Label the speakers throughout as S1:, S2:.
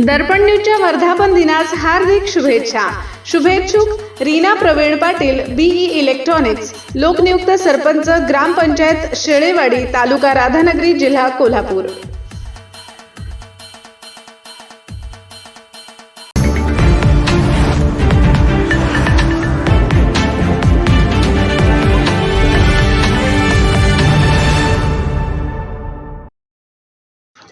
S1: दर्पण न्यूजच्या वर्धापन दिनास हार्दिक शुभेच्छा. शुभेच्छुक रीना प्रवीण पाटील बीई इलेक्ट्रॉनिक्स लोकनियुक्त सरपंच ग्रामपंचायत शेळेवाडी तालुका राधानगरी जिल्हा कोल्हापूर.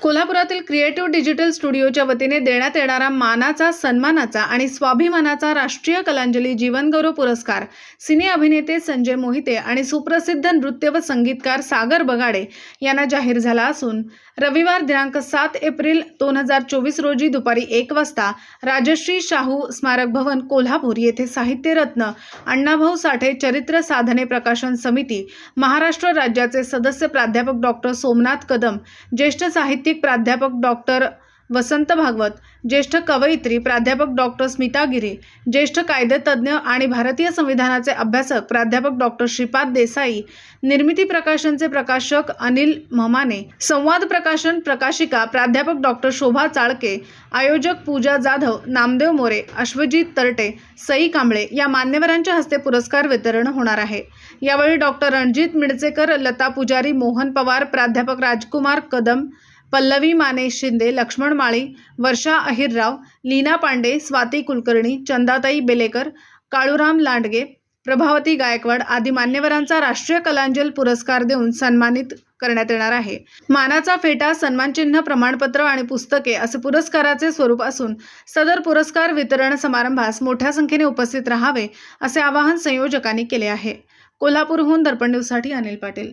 S1: कोल्हापुरातील क्रिएटिव्ह डिजिटल स्टुडिओच्या वतीने देण्यात येणारा मानाचा सन्मानाचा आणि स्वाभिमानाचा राष्ट्रीय कलांजली जीवनगौरव पुरस्कार सिने अभिनेते संजय मोहिते आणि सुप्रसिद्ध नृत्य व संगीतकार सागर बगाडे यांना जाहीर झाला असून रविवार दिनांक सात एप्रिल दोन हजार चोवीस रोजी दुपारी एक वाजता राजश्री शाहू स्मारक भवन कोल्हापूर येथे साहित्यरत्न अण्णाभाऊ साठे चरित्र साधने प्रकाशन समिती महाराष्ट्र राज्याचे सदस्य प्राध्यापक डॉक्टर सोमनाथ कदम ज्येष्ठ साहित्य साहित्यिक प्राध्यापक डॉक्टर वसंत भागवत ज्येष्ठ कवयित्री प्राध्यापक डॉक्टर स्मिता गिरी ज्येष्ठ कायदेतज्ञ आणि भारतीय संविधानाचे अभ्यासक प्राध्यापक डॉक्टर श्रीपाद देसाई निर्मिती प्रकाशनचे प्रकाशक अनिल म्हमाने संवाद प्रकाशन प्रकाशिका प्राध्यापक डॉक्टर शोभा चाळके आयोजक पूजा जाधव नामदेव मोरे अश्वजित तरटे सई कांबळे या मान्यवरांच्या हस्ते पुरस्कार वितरण होणार आहे. यावेळी डॉक्टर रणजित मिडचेकर लता पुजारी मोहन पवार प्राध्यापक राजकुमार कदम पल्लवी माने शिंदे लक्ष्मण माळी वर्षा अहिरराव लीना पांडे स्वाती कुलकर्णी चंदाताई बेलेकर काळूराम लांडगे प्रभावती गायकवाड आदी मान्यवरांचा राष्ट्रीय कलांजल पुरस्कार देऊन सन्मानित करण्यात येणार आहे. मानाचा फेटा सन्मानचिन्ह प्रमाणपत्र आणि पुस्तके असे पुरस्काराचे स्वरूप असून सदर पुरस्कार वितरण समारंभास मोठ्या संख्येने उपस्थित राहावे असे आवाहन संयोजकांनी केले आहे. कोल्हापूरहून दर्पण न्यूजसाठी अनिल पाटील.